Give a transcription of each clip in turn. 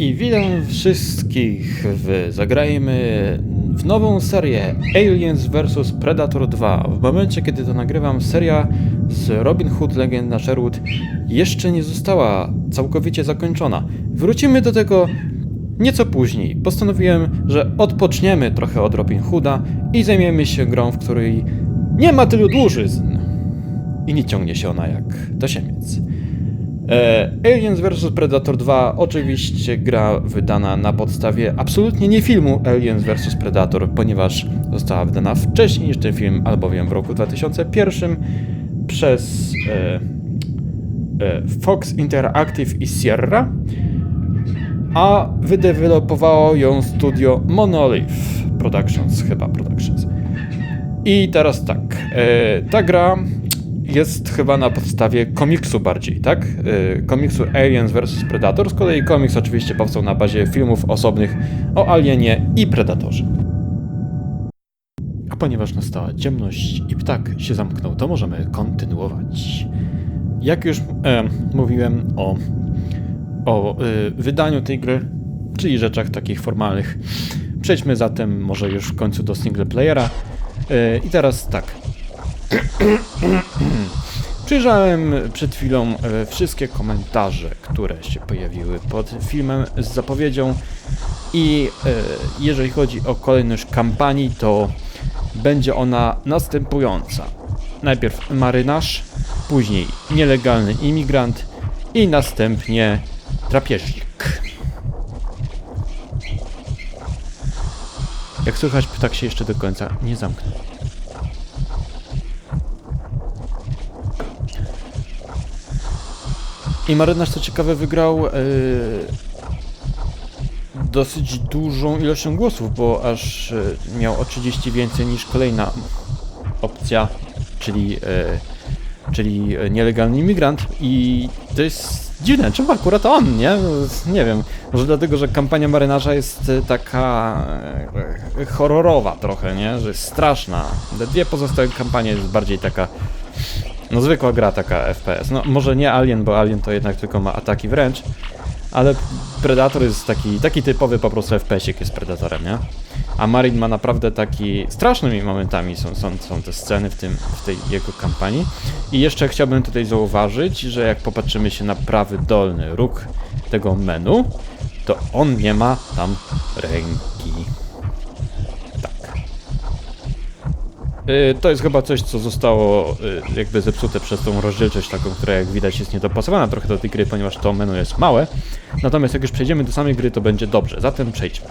I witam wszystkich w Zagrajmy w nową serię Aliens vs Predator 2. W momencie, kiedy to nagrywam, seria z Robin Hood Legenda Sherwood jeszcze nie została całkowicie zakończona. Wrócimy do tego nieco później. Postanowiłem, że odpoczniemy trochę od Robin Hooda i zajmiemy się grą, w której nie ma tylu dłużyzn. I nie ciągnie się ona jak tasiemiec. E, Aliens vs Predator 2 oczywiście gra wydana na podstawie absolutnie nie filmu Aliens vs Predator, ponieważ została wydana wcześniej niż ten film, albowiem w roku 2001 przez e, e, Fox Interactive i Sierra, a wydevelopowało ją studio Monolith Productions, chyba Productions. I teraz tak, e, ta gra jest chyba na podstawie komiksu bardziej, tak? E, komiksu Aliens vs Predator. Z kolei komiks oczywiście powstał na bazie filmów osobnych o Alienie i Predatorze. A ponieważ nastała ciemność i ptak się zamknął, to możemy kontynuować. Jak już e, mówiłem o, o e, wydaniu tej gry, czyli rzeczach takich formalnych, przejdźmy zatem może już w końcu do single playera. E, I teraz tak. Przyjrzałem przed chwilą e, wszystkie komentarze, które się pojawiły pod filmem z zapowiedzią i e, jeżeli chodzi o kolejność kampanii, to będzie ona następująca. Najpierw marynarz, później nielegalny imigrant i następnie drapieżnik. Jak słychać, ptak się jeszcze do końca nie zamknął. I marynarz, co ciekawe, wygrał yy, dosyć dużą ilością głosów, bo aż yy, miał o 30 więcej niż kolejna opcja, czyli, yy, czyli nielegalny imigrant. I to jest dziwne, czemu akurat on, nie? Nie wiem, może dlatego, że kampania marynarza jest taka y, horrorowa trochę, nie? Że jest straszna. Te dwie pozostałe kampanie jest bardziej taka no zwykła gra taka FPS. No może nie Alien, bo Alien to jednak tylko ma ataki wręcz, ale Predator jest taki, taki typowy po prostu FPS-ik jest Predatorem, nie? A Marin ma naprawdę taki... Strasznymi momentami są, są, są te sceny w, tym, w tej jego kampanii. I jeszcze chciałbym tutaj zauważyć, że jak popatrzymy się na prawy dolny róg tego menu, to on nie ma tam ręki. To jest chyba coś, co zostało y, jakby zepsute przez tą rozdzielczość taką, która jak widać jest niedopasowana trochę do tej gry, ponieważ to menu jest małe. Natomiast jak już przejdziemy do samej gry, to będzie dobrze. Zatem przejdźmy.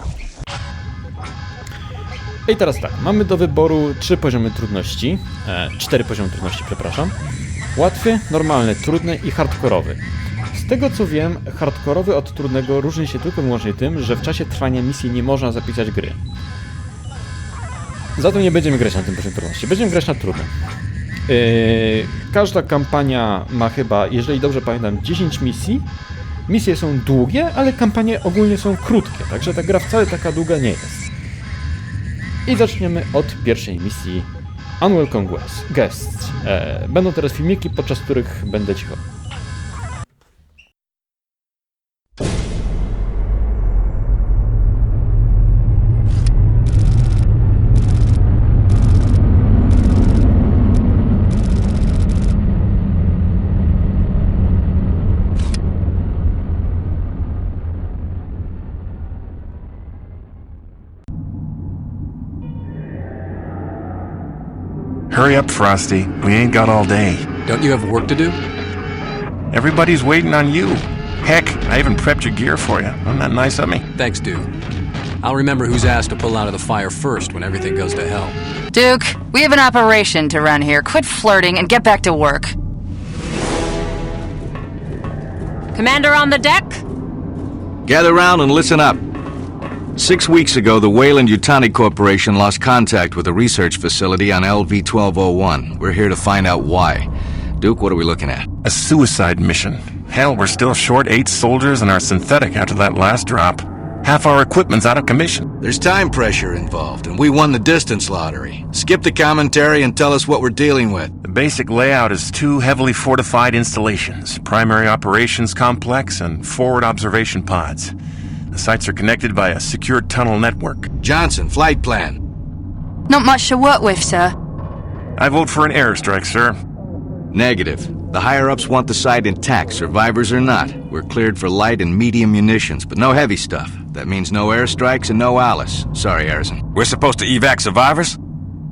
I teraz tak, mamy do wyboru trzy poziomy trudności, e, cztery poziomy trudności, przepraszam. Łatwy, normalny, trudny i hardkorowy. Z tego co wiem, hardkorowy od trudnego różni się tylko i wyłącznie tym, że w czasie trwania misji nie można zapisać gry. Zatem nie będziemy grać na tym poziomie trudności, będziemy grać na trudnym. Yy, każda kampania ma chyba, jeżeli dobrze pamiętam, 10 misji. Misje są długie, ale kampanie ogólnie są krótkie, także ta gra wcale taka długa nie jest. I zaczniemy od pierwszej misji Unwelcome Guests. E, będą teraz filmiki, podczas których będę cicho. Hurry up, Frosty. We ain't got all day. Don't you have work to do? Everybody's waiting on you. Heck, I even prepped your gear for you. Isn't that nice of me? Thanks, Duke. I'll remember who's asked to pull out of the fire first when everything goes to hell. Duke, we have an operation to run here. Quit flirting and get back to work. Commander on the deck? Gather round and listen up. Six weeks ago, the Wayland Yutani Corporation lost contact with a research facility on LV-1201. We're here to find out why. Duke, what are we looking at? A suicide mission. Hell, we're still short eight soldiers and our synthetic after that last drop. Half our equipment's out of commission. There's time pressure involved, and we won the distance lottery. Skip the commentary and tell us what we're dealing with. The basic layout is two heavily fortified installations, primary operations complex and forward observation pods. The sites are connected by a secure tunnel network. Johnson, flight plan. Not much to work with, sir. I vote for an airstrike, sir. Negative. The higher-ups want the site intact, survivors or not. We're cleared for light and medium munitions, but no heavy stuff. That means no airstrikes and no Alice. Sorry, Harrison. We're supposed to evac survivors?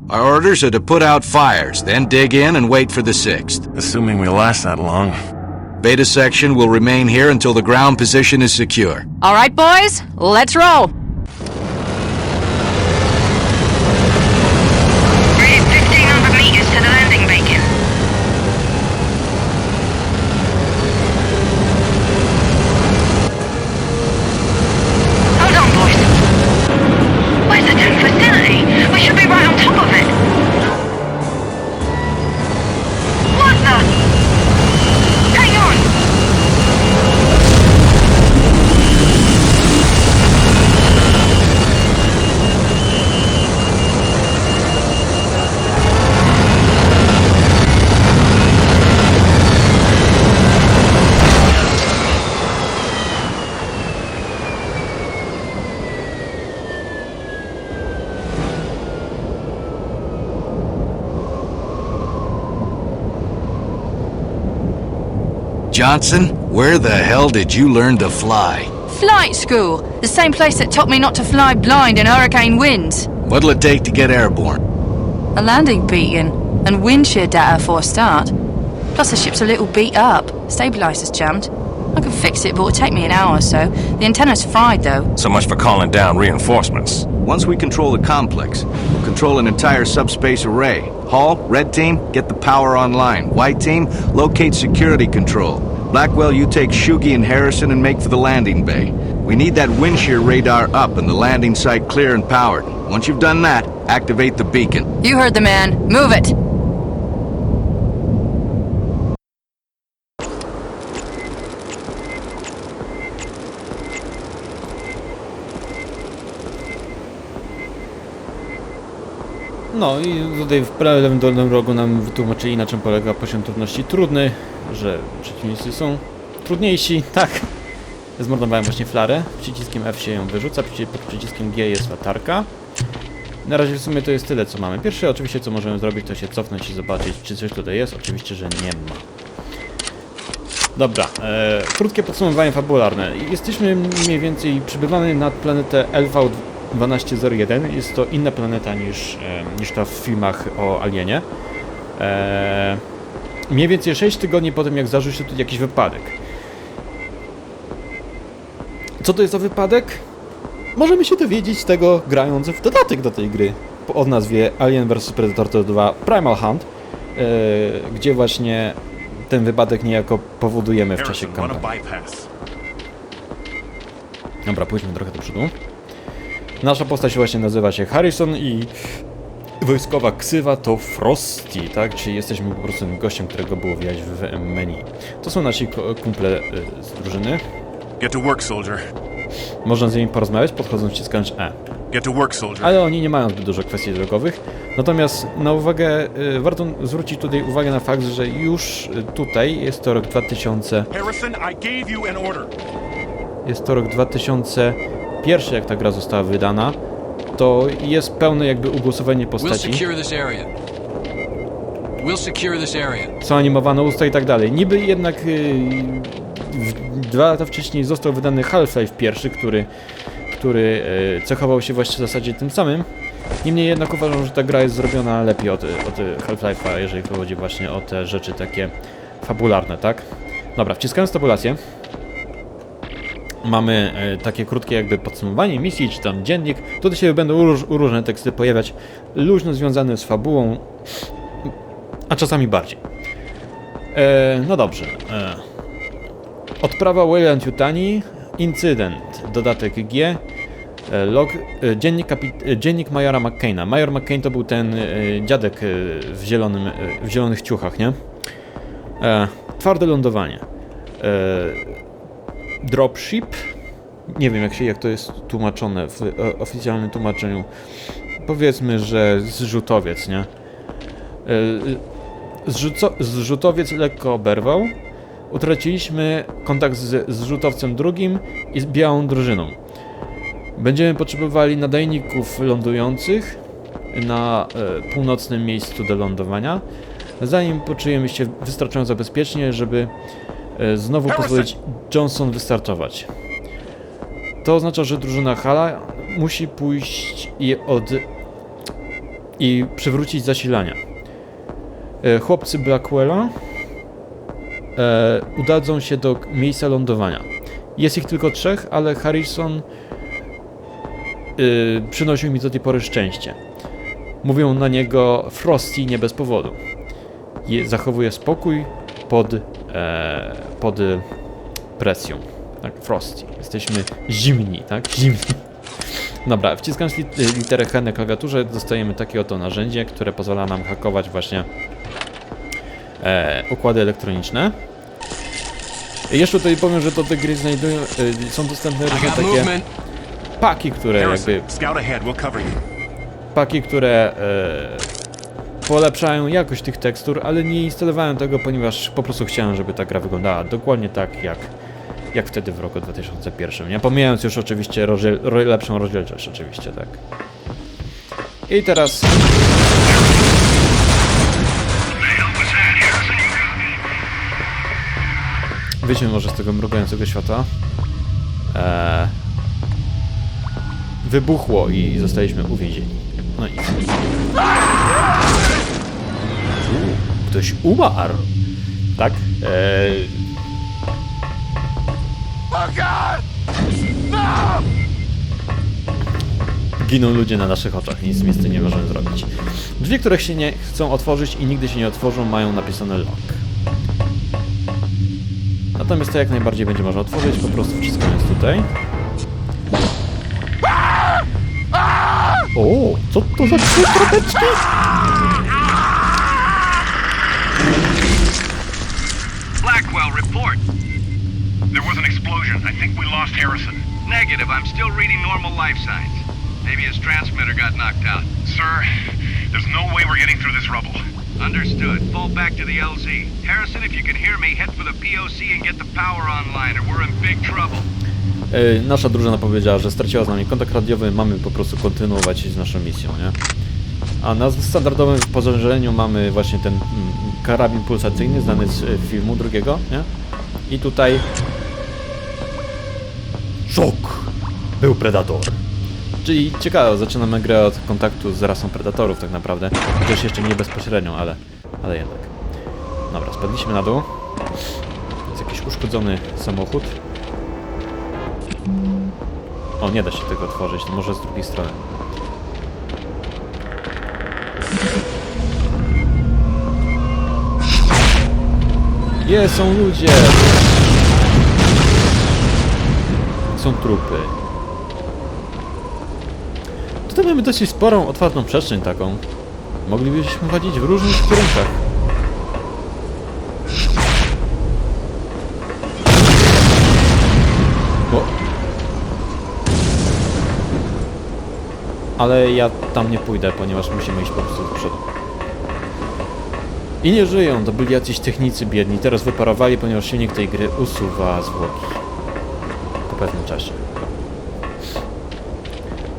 Our orders are to put out fires, then dig in and wait for the 6th. Assuming we last that long. Beta section will remain here until the ground position is secure. All right, boys, let's roll. Johnson, where the hell did you learn to fly? Flight school. The same place that taught me not to fly blind in hurricane winds. What'll it take to get airborne? A landing beacon and wind shear data for a start. Plus the ship's a little beat up. Stabilizer's jammed. I can fix it, but it'll take me an hour or so. The antenna's fried though. So much for calling down reinforcements. Once we control the complex, we'll control an entire subspace array. Hall, red team, get the power online. White team, locate security control. Blackwell, you take Shugi and Harrison and make for the landing bay. We need that wind shear radar up and the landing site clear and powered. Once you've done that, activate the beacon. You heard the man. Move it. No i tutaj w prawym dolnym rogu nam wytłumaczyli na czym polega poziom trudności trudny, że przeciwnicy są trudniejsi, tak. Zmordowałem właśnie flarę, przyciskiem F się ją wyrzuca, pod przyciskiem G jest latarka. Na razie w sumie to jest tyle co mamy. Pierwsze oczywiście co możemy zrobić to się cofnąć i zobaczyć czy coś tutaj jest, oczywiście, że nie ma. Dobra, e, krótkie podsumowanie fabularne. Jesteśmy mniej więcej, przybywamy nad planetę LV1201. Jest to inna planeta niż, e, niż ta w filmach o Alienie. E, mniej więcej 6 tygodni po tym, jak zdarzył się tu jakiś wypadek. Co to jest za wypadek? Możemy się dowiedzieć tego grając w dodatek do tej gry o nazwie Alien vs Predator 2 Primal Hunt, e, gdzie właśnie ten wypadek niejako powodujemy w czasie kampanii. Dobra, pójdźmy trochę do przodu. Nasza postać właśnie nazywa się Harrison i wojskowa ksywa to Frosty, tak? Czyli jesteśmy po prostu tym gościem, którego było widać w menu. To są nasi kumple y, z drużyny. Get to work, soldier. Można z nimi porozmawiać, podchodząc ściskając E. Get to work, soldier. Ale oni nie mają zbyt dużo kwestii drogowych. Natomiast na uwagę, y, warto zwrócić tutaj uwagę na fakt, że już tutaj jest to rok 2000, Harrison, I gave you an order. jest to rok 2001, jak ta gra została wydana, to jest pełne jakby ugłosowanie postaci. są animowane usta i tak dalej. Niby jednak y, w, dwa lata wcześniej został wydany Half-Life pierwszy, który, który y, cechował się właśnie w zasadzie tym samym. Niemniej jednak uważam, że ta gra jest zrobiona lepiej od, od Half-Life'a, jeżeli chodzi właśnie o te rzeczy takie fabularne, tak? Dobra, wciskając tabulację mamy e, takie krótkie jakby podsumowanie misji, czy tam dziennik. Tutaj się będą róż, różne teksty pojawiać, luźno związane z fabułą, a czasami bardziej. E, no dobrze. E, odprawa Wayland Yutani, incydent, dodatek G, e, log, e, dziennik, dziennik Majora McCaina. Major McCain to był ten dziadek w, zielonym, w zielonych ciuchach, nie? E, twarde lądowanie. E, dropship. Nie wiem jak, się, jak to jest tłumaczone w e, oficjalnym tłumaczeniu. Powiedzmy, że zrzutowiec, nie? E, Zrzuco, zrzutowiec lekko oberwał. Utraciliśmy kontakt z zrzutowcem drugim i z białą drużyną. Będziemy potrzebowali nadajników lądujących na e, północnym miejscu do lądowania, zanim poczujemy się wystarczająco bezpiecznie, żeby e, znowu pozwolić Johnson wystartować. To oznacza, że drużyna Hala musi pójść i od i przywrócić zasilania. E, chłopcy Blackwella e, udadzą się do miejsca lądowania. Jest ich tylko trzech, ale Harrison przynosił mi do tej pory szczęście. Mówią na niego Frosty nie bez powodu. Je, zachowuje spokój pod, e, pod presją. Tak, Frosty. Jesteśmy zimni, tak? Zimni. Dobra, wciskając lit literę H na klawiaturze dostajemy takie oto narzędzie, które pozwala nam hakować właśnie e, układy elektroniczne. Jeszcze tutaj powiem, że do tej gry znajdują, e, są dostępne różne takie paki, które jakby paki, które e, polepszają jakość tych tekstur, ale nie instalowałem tego, ponieważ po prostu chciałem, żeby ta gra wyglądała dokładnie tak, jak, jak wtedy w roku 2001. Nie pomijając już oczywiście rozdziel, ro, lepszą rozdzielczość, oczywiście, tak. I teraz... Wyjdźmy może z tego mrugającego światła. Eee, wybuchło i zostaliśmy uwięzieni. No i. Ktoś umarł. Tak? Eee... Giną ludzie na naszych oczach, nic z tym nie możemy zrobić. Drzwi, które się nie chcą otworzyć i nigdy się nie otworzą, mają napisane lock. Natomiast to jak najbardziej będzie można otworzyć, po prostu wciskając tutaj. O, co to za trzy kropeczki? There was an explosion. I think we lost Harrison. Negative. I'm still reading normal life signs. Maybe his transmitter got knocked out. Sir, there's no way we're getting through this rubble. Understood. Fall back to the LZ. Harrison, if you can hear me, head for the POC and get the power online, or we're in big trouble. E, nasza drużyna powiedziała, że straciła z nami kontakt radiowy, mamy po prostu kontynuować z naszą misją, nie? A na standardowym wyposażeniu mamy właśnie ten mm, karabin pulsacyjny, znany z e, filmu drugiego, nie? I tutaj... Szok! Był Predator. Czyli ciekawe, zaczynamy grę od kontaktu z rasą Predatorów tak naprawdę. Chociaż jeszcze nie bezpośrednio, ale, ale jednak. Dobra, spadliśmy na dół. Jest jakiś uszkodzony samochód. O, nie da się tego otworzyć, może z drugiej strony. Je, są ludzie! Są trupy. Tutaj mamy dosyć sporą, otwartą przestrzeń taką. Moglibyśmy chodzić w różnych kierunkach. Bo Ale ja tam nie pójdę, ponieważ musimy iść po prostu do przodu. I nie żyją, to byli jacyś technicy biedni, teraz wyparowali, ponieważ silnik tej gry usuwa zwłoki. Pewnym czasie.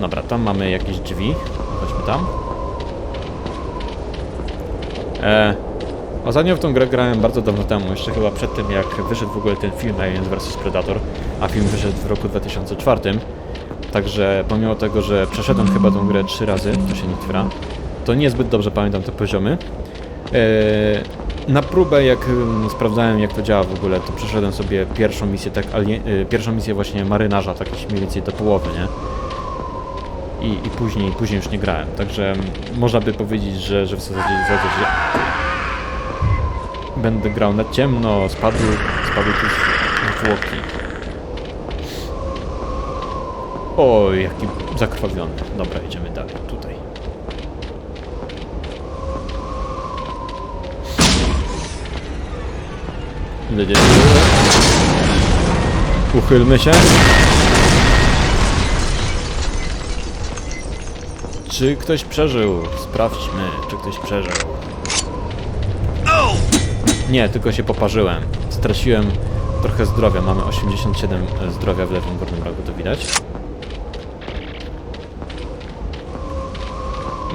Dobra, tam mamy jakieś drzwi. Chodźmy tam. E, ostatnio w tą grę grałem bardzo dawno temu, jeszcze chyba przed tym jak wyszedł w ogóle ten film Aliens vs Predator, a film wyszedł w roku 2004. Także pomimo tego, że przeszedłem chyba tą grę trzy razy, to się nie twra, to niezbyt dobrze pamiętam te poziomy. Eee, na próbę, jak sprawdzałem jak to działa w ogóle, to przeszedłem sobie pierwszą misję, tak, alie, y, pierwszą misję właśnie marynarza, tak mniej więcej do połowy, nie? I, i później, później już nie grałem, także można by powiedzieć, że, że w zasadzie, w zasadzie będę grał na ciemno, spadły, spadły tu zwłoki. Oj, jaki zakrwawiony. Dobra, idziemy dalej, tutaj. Uchylmy się. Czy ktoś przeżył? Sprawdźmy, czy ktoś przeżył. Nie, tylko się poparzyłem. Straciłem trochę zdrowia. Mamy 87 zdrowia w lewym górnym rogu, to widać.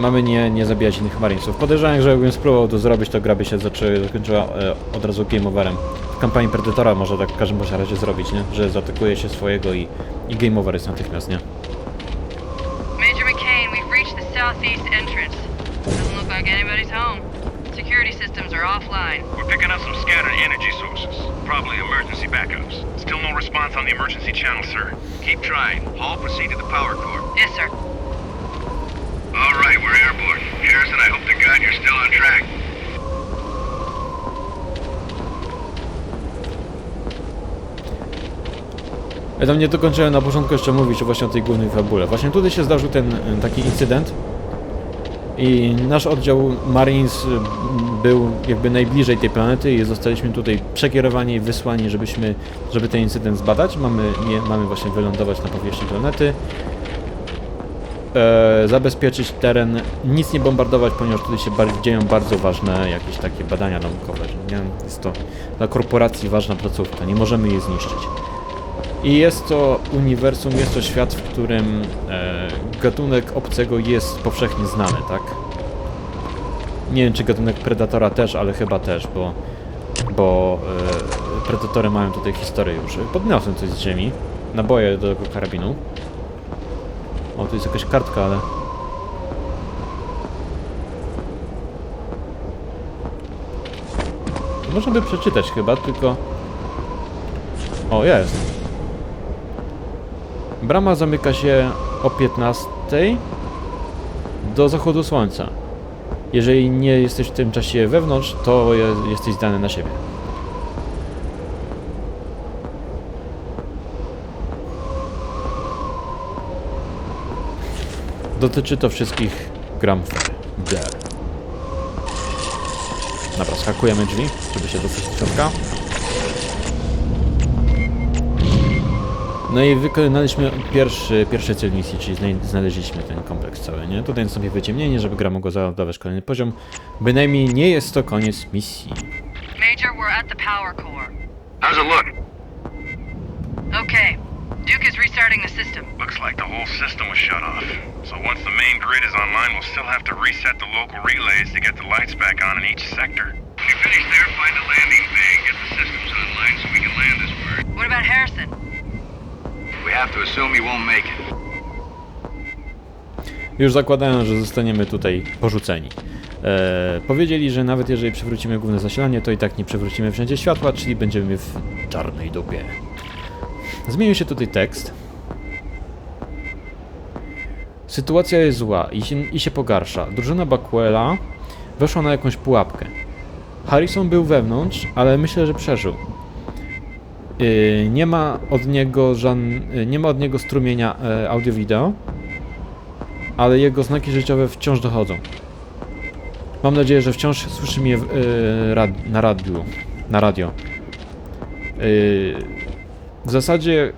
mamy nie, nie zabijać innych marinesów. Podejrzewam, że jakbym spróbował to zrobić, to gra by się zaczęła, e, od razu game overem. Kampanii Predatora może tak w każdym bądź razie zrobić, nie? Że zaatakuje się swojego i, i game over jest natychmiast, nie? Major McCain, we've reached the southeast entrance. Doesn't look like anybody's home. Security systems are offline. We're picking up some scattered energy sources. Probably emergency backups. Still no response on the emergency channel, sir. Keep trying. Hall, proceed to the power core. Yes, sir. All right, we're airborne. Harrison, I hope to God you're still on track. Ja tam nie dokończyłem na początku jeszcze mówić właśnie o tej głównej fabule. Właśnie tutaj się zdarzył ten e, taki incydent i nasz oddział Marines m, był jakby najbliżej tej planety i zostaliśmy tutaj przekierowani i wysłani, żebyśmy, żeby ten incydent zbadać. Mamy, nie, mamy właśnie wylądować na powierzchni planety. E, zabezpieczyć teren, nic nie bombardować, ponieważ tutaj się dzieją bardzo ważne jakieś takie badania naukowe. Nie? Jest to dla korporacji ważna placówka, nie możemy jej zniszczyć. I jest to uniwersum, jest to świat, w którym e, gatunek obcego jest powszechnie znany, tak? Nie wiem, czy gatunek Predatora też, ale chyba też, bo, bo e, Predatory mają tutaj historię już. Podniosłem coś z ziemi, naboje do tego karabinu. O, tu jest jakaś kartka, ale... Można by przeczytać chyba, tylko... O, jest. Brama zamyka się o 15 do zachodu słońca. Jeżeli nie jesteś w tym czasie wewnątrz, to je, jesteś zdany na siebie. Dotyczy to wszystkich gram Der. Dobra, skakujemy drzwi, żeby się dostać do środka. No i wykonaliśmy pierwszy, pierwszy cel misji, czyli znaleźliśmy ten kompleks cały, nie? Tutaj sobie wyciemnienie, żeby gra mogła zadawać kolejny poziom. Bynajmniej nie jest to koniec misji. Major, we're at the power core. How's it look? Okay. Duke is restarting the system. Looks like the whole system was shut off. So once the main grid is online, we'll still have to reset the local relays to get the lights back on in each sector. When you finish there, find a landing bay and get the systems online so we can land this bird. What about Harrison? Już zakładają, że zostaniemy tutaj porzuceni. Eee, powiedzieli, że nawet jeżeli przywrócimy główne zasilanie, to i tak nie przywrócimy wszędzie światła, czyli będziemy w czarnej dupie. Zmienił się tutaj tekst. Sytuacja jest zła i się, i się pogarsza. Drużyna Buckwella weszła na jakąś pułapkę. Harrison był wewnątrz, ale myślę, że przeżył. Yy, nie ma od niego yy, nie ma od niego strumienia e, audio-wideo, ale jego znaki życiowe wciąż dochodzą. Mam nadzieję, że wciąż słyszy mnie w, yy, rad, na radiu. Na radio. Yy, w zasadzie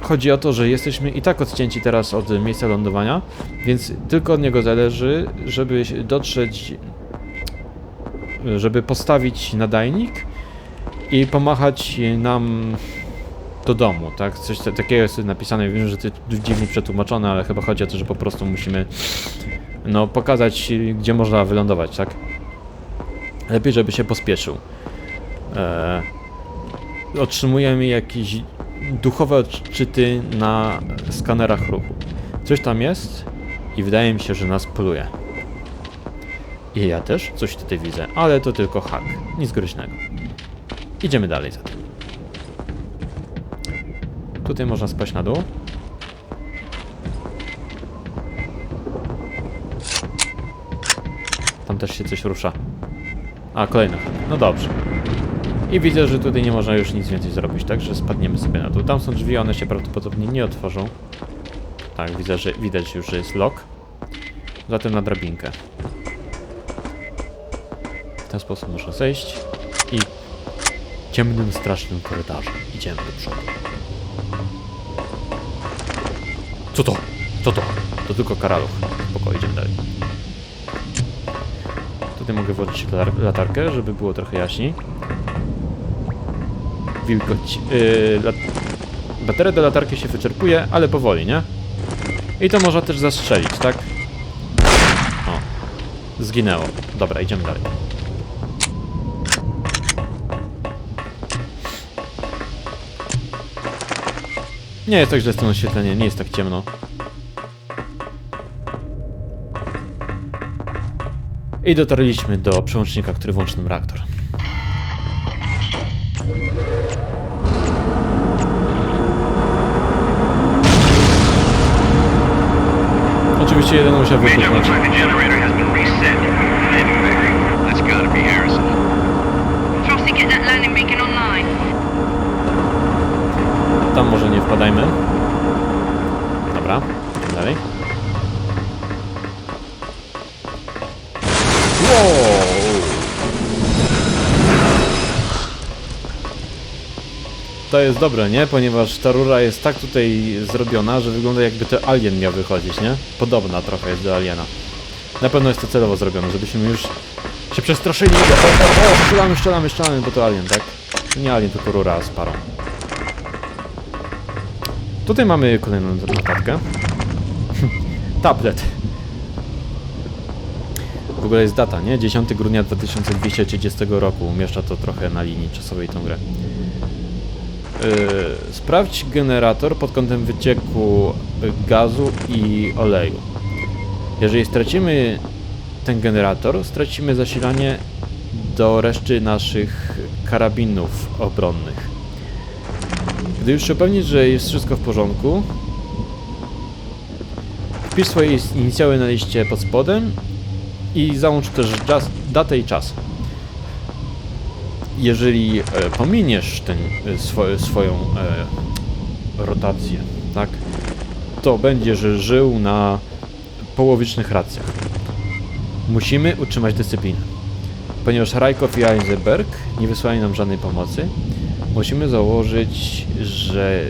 chodzi o to, że jesteśmy i tak odcięci teraz od miejsca lądowania, więc tylko od niego zależy, żeby dotrzeć, żeby postawić nadajnik i pomachać nam do domu, tak? Coś ta- takiego jest napisane, wiem, że to dziwnie przetłumaczone, ale chyba chodzi o to, że po prostu musimy no, pokazać, gdzie można wylądować, tak? Lepiej, żeby się pospieszył. Eee, otrzymujemy jakieś duchowe odczyty na skanerach ruchu. Coś tam jest i wydaje mi się, że nas poluje. I ja też coś tutaj widzę, ale to tylko hak, nic groźnego. Idziemy dalej zatem. Tutaj można spaść na dół. Tam też się coś rusza. A, kolejny. No dobrze. I widzę, że tutaj nie można już nic więcej zrobić, także spadniemy sobie na dół. Tam są drzwi, one się prawdopodobnie nie otworzą. Tak, widzę, że widać już, że jest lock. Zatem na drabinkę. W ten sposób muszę zejść i ciemnym, strasznym korytarzem idziemy do przodu. Co to? Co to? To tylko karaluch. Spokojnie, idziemy dalej. Tutaj mogę włożyć latar latarkę, żeby było trochę jaśniej. Wilgoć. Yy, lat bateria do latarki się wyczerpuje, ale powoli, nie? I to można też zastrzelić, tak? O. Zginęło. Dobra, idziemy dalej. Nie jest tak źle z tym oświetleniem, nie jest tak ciemno. I dotarliśmy do przełącznika, który włączy nam reaktor. Oczywiście jeden musiał Major, wybuchnąć. looks like the generator has been reset. Landing bearing. That's gotta be Harrison. Frosty, get that landing beacon online. Tam może nie wpadajmy. Dobra, dalej. To jest dobre, nie? Ponieważ ta rura jest tak tutaj zrobiona, że wygląda jakby to alien miał wychodzić, nie? Podobna trochę jest do aliena. Na pewno jest to celowo zrobione, żebyśmy już się przestraszyli. O, o, o, strzelamy, strzelamy, strzelamy, bo to alien, tak? Nie alien, tylko rura z parą. Tutaj mamy kolejną notatkę. Tablet. W ogóle jest data, nie? 10 grudnia 2230 roku. Umieszcza to trochę na linii czasowej tą grę. Yy, sprawdź generator pod kątem wycieku gazu i oleju. Jeżeli stracimy ten generator, stracimy zasilanie do reszty naszych karabinów obronnych. Gdy już się upewnisz, że jest wszystko w porządku, wpisz swoje inicjały na liście pod spodem i załącz też czas, datę i czas. Jeżeli e, pominiesz ten, e, swo, swoją e, rotację, tak, to będziesz żył na połowicznych racjach. Musimy utrzymać dyscyplinę. Ponieważ Rajkow i Eisenberg nie wysłali nam żadnej pomocy, musimy założyć, że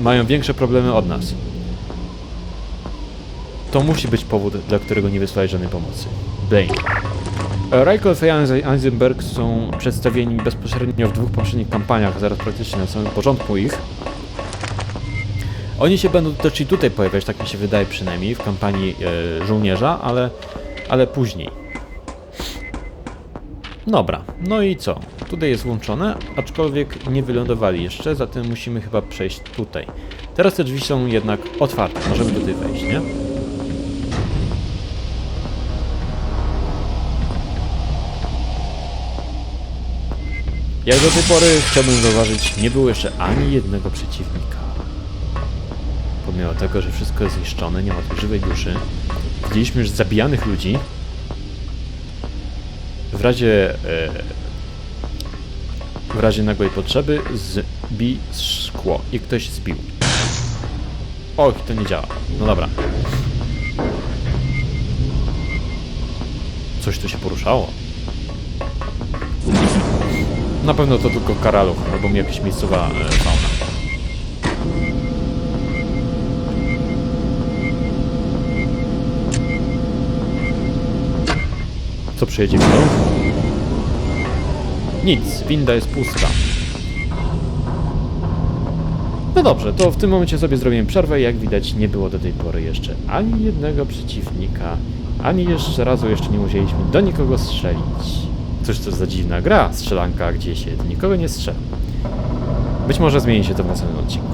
mają większe problemy od nas. To musi być powód, dla którego nie wysłali żadnej pomocy. Blaine. Rajkow i Eisenberg są przedstawieni bezpośrednio w dwóch poprzednich kampaniach, zaraz praktycznie na samym początku ich. Oni się będą też i tutaj pojawiać, tak mi się wydaje przynajmniej, w kampanii e, żołnierza, ale, ale później. Dobra, no i co? Tutaj jest włączone, aczkolwiek nie wylądowali jeszcze, zatem musimy chyba przejść tutaj. Teraz te drzwi są jednak otwarte, możemy tutaj wejść, nie? Jak do tej pory chciałbym zauważyć, nie było jeszcze ani jednego przeciwnika. Pomimo tego, że wszystko jest zniszczone, nie ma tu żywej duszy. Widzieliśmy już zabijanych ludzi. W razie e, w razie nagłej potrzeby zbij szkło i ktoś zbił. Och, to nie działa. No dobra. Coś tu się poruszało. Na pewno to tylko karaluch, albo jakaś miejscowa e, fauna. Co przyjedzie windą? Nic, winda jest pusta. No dobrze, to w tym momencie sobie zrobimy przerwę. Jak widać, nie było do tej pory jeszcze ani jednego przeciwnika, ani jeszcze razu jeszcze nie musieliśmy do nikogo strzelić. Cóż to za dziwna gra, strzelanka, gdzie się do nikogo nie strzela. Być może zmieni się to w następnym odcinku.